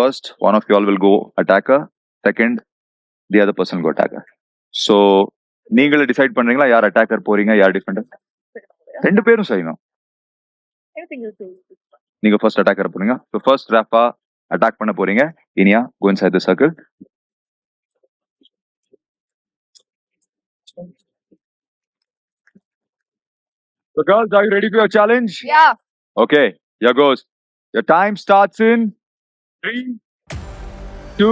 first one of you all will go attacker second the other person will go attacker so நீங்களே decide பண்றீங்களா யார் attacker போறீங்க யார் Defender ரெண்டு பேரும் செய்யணும் நீங்க ஃபர்ஸ்ட் அட்டாக்கர் போறீங்க ஸோ ஃபர்ஸ்ட் ரேப்பா அட்டாக் பண்ண போறீங்க Iniya go inside the circle So girls, are you ready for your challenge? Yeah. Okay, here goes. Your time starts in three two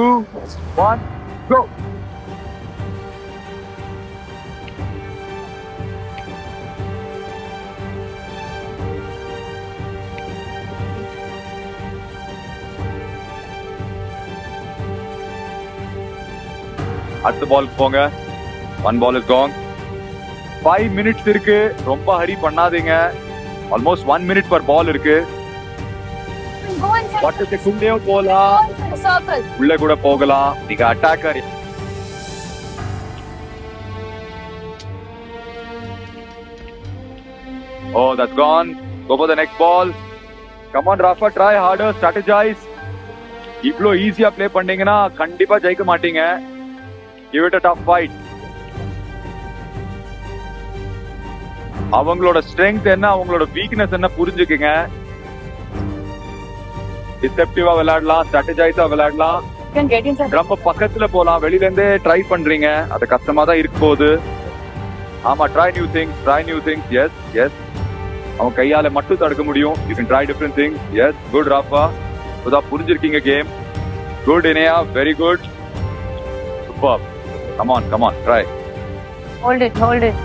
one go அடுத்த ball போங்க. One ball is gone five minutes இருக்கு. ரொம்ப hurry பண்ணாதீங்க. Almost one minute per ball இருக்கு. Go inside. போகலாம் உள்ள கூட போகலாம். நீங்க attacker oh that's gone go for the next ball come on Rafa, try harder strategize இவ்ளோ ஈஸியா ப்ளே பண்ணீங்கன்னா கண்டிப்பா ஜெயிக்க மாட்டீங்க. Give it a tough fight அவங்களோட ஸ்ட்ரென்த் என்ன அவங்களோட வீக்னஸ் என்ன புரிஞ்சுக்குங்க. டிசெப்டிவா விளையாடலாம் ஸ்ட்ராட்டஜைஸா விளையாடலாம். ரொம்ப பக்கத்துல போலாம் வெளியில இருந்தே ட்ரை பண்றீங்க. அது கஷ்டமா தான் இருக்க போகுது. ஆமா try new things try new things yes yes அவன் கையால மட்டும் தடுக்க முடியும். You can try different things yes good Rafa இப்போதான் புரிஞ்சிருக்கீங்க game good Iniya very good super come on come on try Hold it, hold it.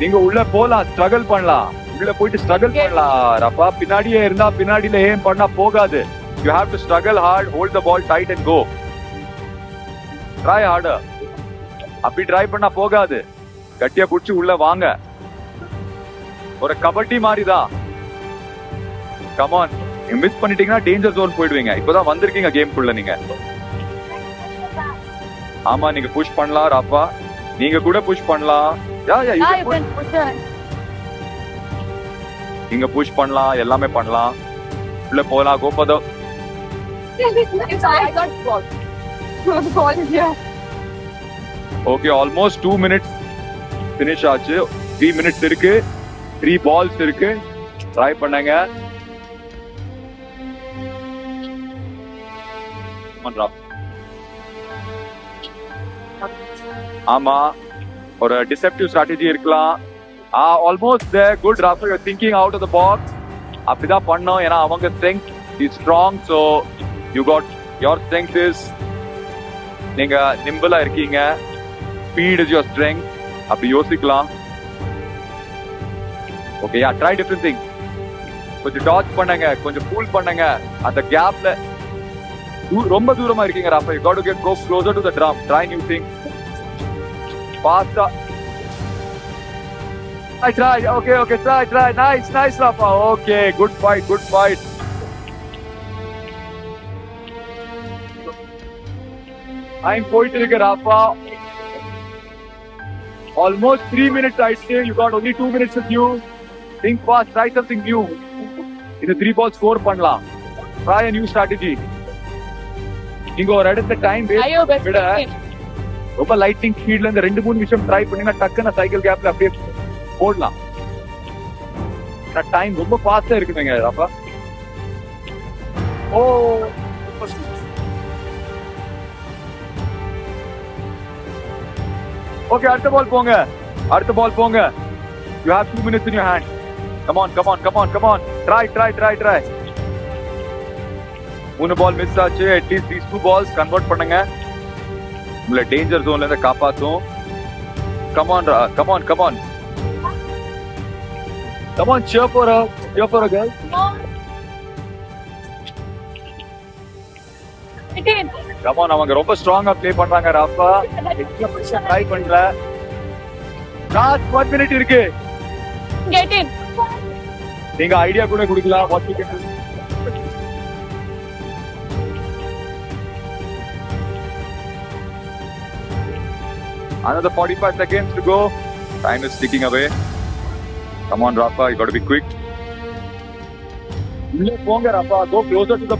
நீங்க உள்ள போலாம் struggle பண்ணலாம். உள்ள போயிட்டு ஸ்ட்ரகிள் பண்ணலாம் ரப்பா பின்னாடியே இருந்தா பின்னாடியில ஏன் பண்ணா போகாது. You have to struggle hard hold the ball tight and go try harder அப்படி ட்ரை பண்ணா போகாது. கட்டியா புடிச்சு உள்ள வாங்க. ஒரு கபடி மாதிரி தான் கமான் மிஸ் பண்ணிட்டீங்கன்னா டேஞ்சர் ஜோன் போயிடுவீங்க. இப்பதான் வந்திருக்கீங்க கேம்குள்ள நீங்க. ஆமா நீங்க புஷ் பண்ணலாம் ராப்பா நீங்க கூட புஷ் பண்ணலாம். Yeah yeah Yeah, you can நீங்க புஷ் பண்ணலாம் எல்லாமே பண்ணலாம். உள்ள போலாம் கோபதோ. Okay almost two minutes finish ஆச்சு. த்ரீ மினிட்ஸ் இருக்கு. த்ரீ பால்ஸ் இருக்கு. ட்ரை பண்ணுங்க. பண்றா ஆமா ஒரு டிசெப்டிவ் ஸ்ட்ராட்டஜி இருக்கலாம். Almost almost good Rafa thinking out of the box அப்படிதான் பண்ணோம். ஏன்னா அவங்க strength is strong so you got your strength is நீங்க நிம்பிளா இருக்கீங்க. ஸ்பீட் இஸ் யோர் ஸ்ட்ரெங்க் அப்படி யோசிக்கலாம். Okay yeah try different thing கொஞ்சம் டாச் பண்ணுங்க கொஞ்சம் கூல் பண்ணுங்க. அந்த கேப்ல ரொம்ப தூரமா இருக்கீங்க Rafa you got to get go closer to the drum try new thing ஃபாஸ்டா I try. Okay, okay, try, try. Nice, nice, Rafa. Okay, good fight, good fight. I'm போயிட்டு இருக்கு Rafa almost three minutes I say you got only two minutes with you think fast try something new இந்த three ball score பண்ணலாம் try a new strategy நீங்க ஒரு இடத்துல time best விட. ரொம்ப lighting ஸ்பீட்ல இருந்து ரெண்டு மூணு நிமிஷம் ட்ரை பண்ணீங்கன்னா டக்குன்னு சைக்கிள் கேப்ல அப்படியே போடலாம். டைம் ரொம்ப ஃபாஸ்டா இருக்குதுங்க அப்பா ஓ ஓகே அடுத்த பால் போங்க. அடுத்த பால் போங்க. You have two minutes in you hand come on come on come on come on try try try try மூணு பால் மிஸ் ஆச்சு. At least these two balls convert பண்ணுங்க. உங்களை டேஞ்சர் ஜோன்ல இருந்து காப்பாத்தும். Come on come on come on Come on, cheer for her cheer for her girl Come on, அவங்க ரொம்ப ஸ்ட்ராங்கா play பண்றாங்க ராஃபா ட்ரை பண்ணல லாஸ்ட் 1 மினிட் இருக்கு கெட் இன் நீங்க ஐடியா கூட கொடுக்கலாம் what you can Another 45 seconds to go. Time is ticking away. Come on, Rafa, you got to be quick. Ponga, Rafa. Go closer to the.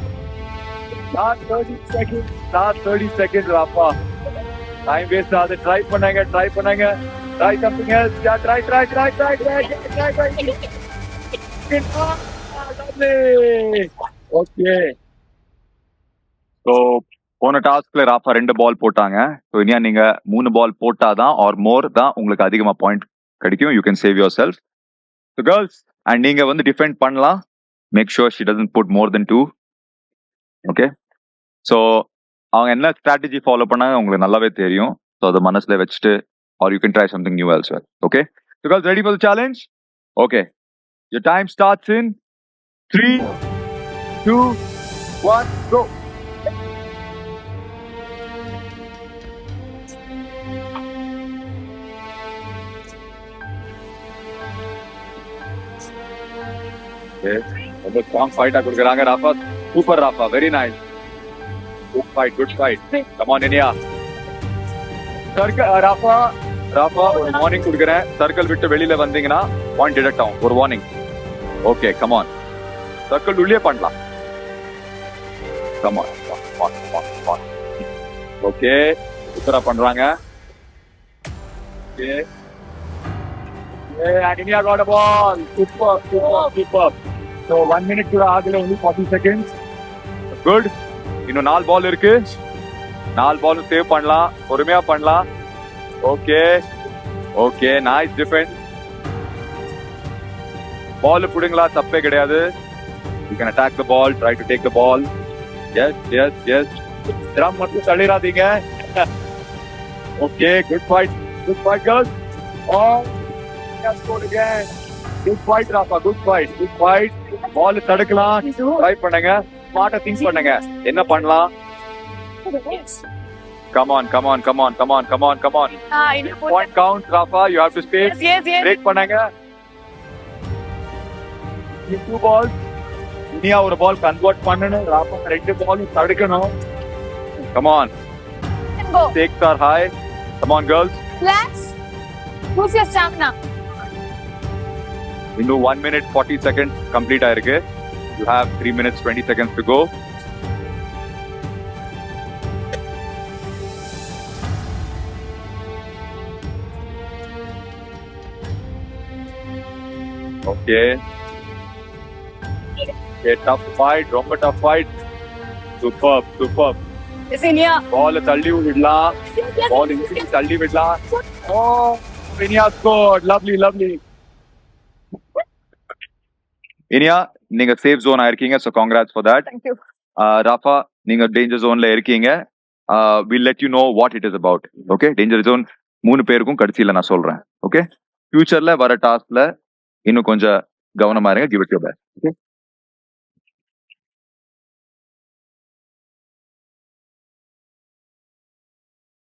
Last 30 seconds. Last 30 seconds, Rafa. Time waste ஆகுது try பண்ணாங்க try பண்ணாங்க try something else yeah try try try try try try try okay so போன டாஸ்க்ல ராஃபா ரெண்டு பால் போட்டாங்க so Iniya நீங்க மூணு பால் போட்டாதான் ஆர் மோர் தான் உங்களுக்கு அதிகமா பாயிண்ட் கிடைக்கும் you can save yourself girls and நீங்கள் வந்து டிஃபெண்ட் பண்ணலாம். Make sure she doesn't put more then two okay so அவங்க என்ன ஸ்ட்ராட்டஜி ஃபாலோ பண்ணாங்க உங்களுக்கு நல்லாவே தெரியும். ஸோ அதை மனசுல வச்சுட்டு or you can try something new as well okay so girls ready for the challenge okay your time starts in three two one go ரொம்ப ஸ்ட்ராங் ஃபைட்டா கொடுக்குறாங்க Rafa. Super Rafa. Very nice good fight good fight come on Iniya. Circle Rafa. Rafah ஒரு warning கொடுக்குறேன். Circle விட்டு வெளியில வந்தீங்கன்னா point detect ஆகும் ஒரு வார்னிங் ஓகே கமான் சர்க்கிள் உள்ளே பண்ணலாம். கமான் ஓகே சூப்பரா பண்றாங்க. Okay and India got a ball. Super, super, super. So one minute கூட ஆகல ஒன்லி ஃபார்ட்டி செகண்ட் குட் இன்னும் நாலு பால் இருக்கு. நாலு பால் சேவ் பண்ணலாம். பொறுமையா பண்ணலாம். Okay okay nice defence ball புடுங்களா? தப்பே கிடையாது. You can attack the ball try to take the ball yes yes yes drum மட்டும் தள்ளிடாதீங்க. Okay good fight good fight girls all has scored good point Rasa good point good point ball தடுக்கலாம். Try பண்ணுங்க. ஸ்மார்ட்டா think பண்ணுங்க. என்ன பண்ணலாம்? Come on, come on, come on, come on, come on, come on. Point counts, Rafa. You have Iniya ஒரு பால் convert பண்ணணும் ராபா ரெண்டு பாலும் தடுக்கணும். Come on stakes are high come on girls your stamina இன்னும் one minute forty second complete ஆயிருக்கு you have three minutes twenty seconds to go okay tough fight ரொம்ப tough fight super super Yes, India. Ball தள்ளி விடலாம் Yes, yes, ball yes, இன்சி yes. தள்ளி விடலாம் ஓ Iniya score lovely lovely Iniya நீங்க safe zone ஆயிருக்கீங்க so congrats for that. Rafa நீங்க danger ஜோன்ல இருக்கீங்க. Will let you know what it is about okay danger zone மூணு பேருக்கும் கடைசியில நான் சொல்றேன். ஓகே ஃபியூச்சர்ல வர டாஸ்க்ல இன்னும் கொஞ்சம் கவனமா இருங்க. Give it your best